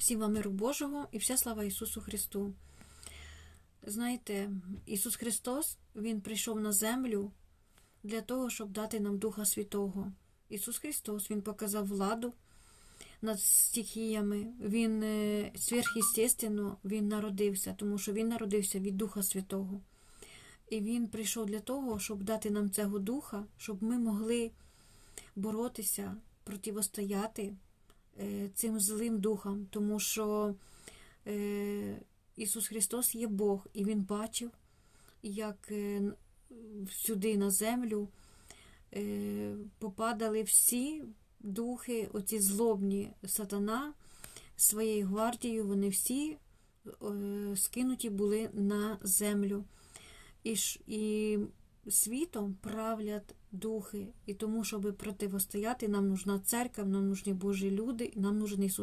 Всім вам миру Божого і вся слава Ісусу Христу. Знаєте, Ісус Христос, Він прийшов на землю для того, щоб дати нам Духа Святого. Ісус Христос, Він показав владу над стихіями. Він е, сверхъестественно, Він народився, тому що Він народився від Духа Святого. І Він прийшов для того, щоб дати нам цього духа, щоб ми могли боротися, противостояти цим злим духам, тому що е, Ісус Христос є Бог, і Він бачив, як е, сюди на землю е, попадали всі духи, оці злобні сатана своєю гвардією, вони всі е, скинуті були на землю. І, і світом правлять духи. І тому, щоб противостояти, нам нужна церква, нам нужні Божі люди, нам нужен Ісус